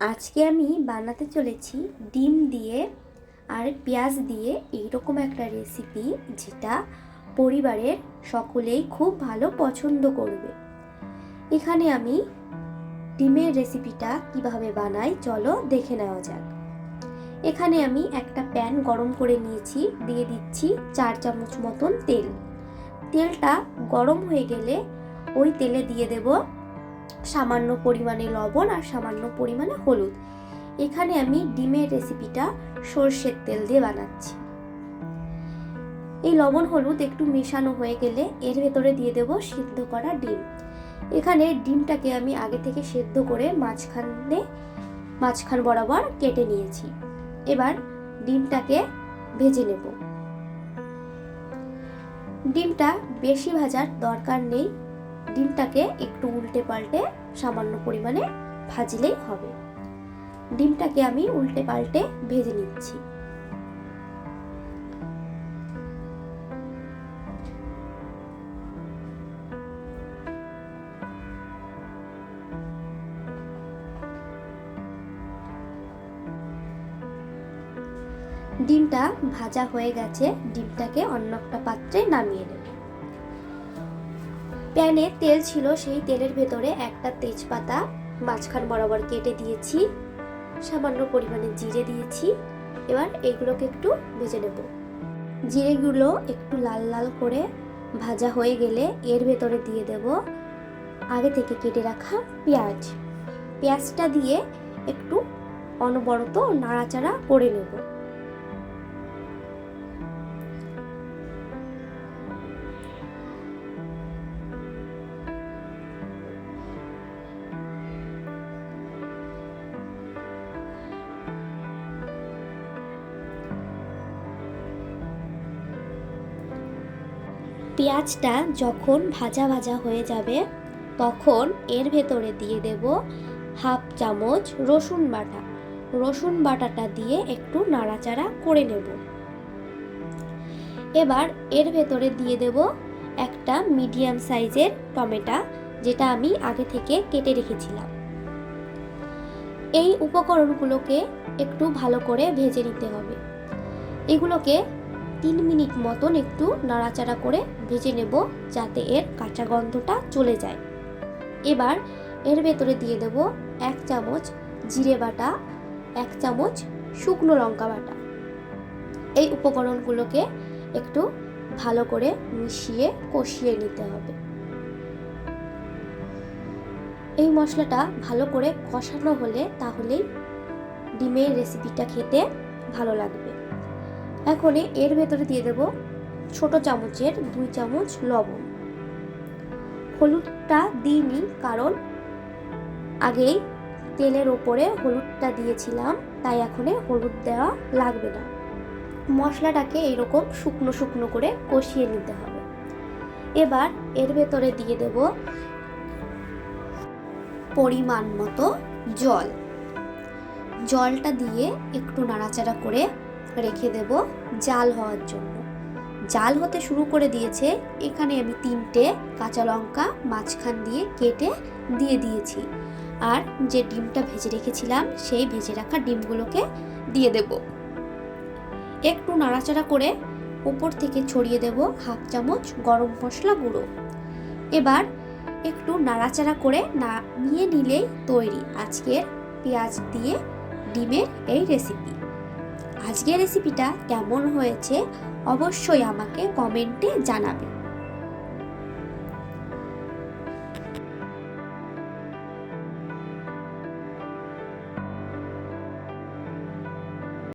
আজকে আমি বানাতে চলেছি ডিম দিয়ে আর পেঁয়াজ দিয়ে এইরকম একটা রেসিপি যেটা পরিবারের সকলেই খুব ভালো পছন্দ করবে। এখানে আমি ডিমের রেসিপিটা কীভাবে বানাই চলো দেখে নেওয়া যাক। এখানে আমি একটা প্যান গরম করে নিয়েছি, দিয়ে দিচ্ছি চার চামচ মতন তেল। তেলটা গরম হয়ে গেলে ওই তেলে দিয়ে দেব সামান্য পরিমাণে লবণ আর সামান্য পরিমাণে হলুদ। এখানে আমি ডিমের রেসিপিটা সর্ষের তেল দিয়ে বানাচ্ছি। এই লবণ হলুদ একটু মেশানো হয়ে গেলে এর ভেতরে দিয়ে দেব সিদ্ধ করা ডিম। এখানে ডিমটাকে আমি আগে থেকে সেদ্ধ করে মাঝখানে, মাঝখান বরাবর কেটে নিয়েছি। এবার ডিমটাকে ভেজে নেব। ডিমটা বেশি ভাজার দরকার নেই। ডিমটাকে একটু উল্টে পাল্টে সামান্য পরিমাণে ভাজলেই হবে। ডিমটাকে আমি উল্টে পাল্টে ভেজে নিচ্ছি। ডিমটা ভাজা হয়ে গেছে, ডিমটাকে অন্য একটা পাত্রে নামিয়ে নেব। প্যানে তেল ছিল, সেই তেলের ভেতরে একটা তেজপাতা মাঝখান বরাবর কেটে দিয়েছি, সামান্য পরিমাণে জিরে দিয়েছি। এবার এগুলোকে একটু ভেজে নেব। জিরেগুলো একটু লাল লাল করে ভাজা হয়ে গেলে এর ভেতরে দিয়ে দেব আগে থেকে কেটে রাখা পেঁয়াজ। পেঁয়াজটা দিয়ে একটু অনবরত নাড়াচাড়া করে নেব। পেঁয়াজটা যখন ভাজা ভাজা হয়ে যাবে, তখন এর ভেতরে দিয়ে দেব হাফ চামচ রসুন বাটা। রসুন বাটাটা দিয়ে একটু নাড়াচাড়া করে নেব। এবার এর ভেতরে দিয়ে দেব একটা মিডিয়াম সাইজের টমেটো, যেটা আমি আগে থেকে কেটে রেখেছিলাম। এই উপকরণগুলোকে একটু ভালো করে ভেজে নিতে হবে। এগুলোকে তিন মিনিট মতন একটু নাড়াচাড়া করে ভেজে নেব যাতে এর কাঁচা গন্ধটা চলে যায়। এবার এর ভেতরে দিয়ে দেব এক চামচ জিরে বাটা, এক চামচ শুকনো লঙ্কা বাটা। এই উপকরণগুলোকে একটু ভালো করে মিশিয়ে কষিয়ে নিতে হবে। এই মশলাটা ভালো করে কষানো হলে তাহলেই ডিমের রেসিপিটা খেতে ভালো লাগবে। এখন এর ভেতরে দিয়ে দেব ছোট চামচের দুই চামচ লবণ। হলুদটা দিইনি, কারণ আগেই তেলের ওপরে হলুদটা দিয়েছিলাম, তাই এখন হলুদ দেওয়া লাগবে না। মশলাটাকে এরকম শুকনো শুকনো করে কষিয়ে নিতে হবে। এবার এর ভেতরে দিয়ে দেব পরিমাণ মতো জল। জলটা দিয়ে একটু নাড়াচাড়া করে রেখে দেব জাল হওয়ার জন্য। জাল হতে শুরু করে দিয়েছে, এখানে আমি তিনটে কাঁচা লঙ্কা মাঝখান দিয়ে কেটে দিয়ে দিয়েছি। আর যে ডিমটা ভেজে রেখেছিলাম, সেই ভেজে রাখা ডিমগুলোকে দিয়ে দেব। একটু নাড়াচাড়া করে উপর থেকে ছড়িয়ে দেব হাফ চামচ গরম মশলা গুঁড়ো। এবার একটু নাড়াচাড়া করে না নিয়ে নিলেই তৈরি আজকের পেঁয়াজ দিয়ে ডিমের এই রেসিপি আজকের রেসিপিটা কেমন হয়েছে অবশ্যই আমাকে কমেন্টে জানাবে।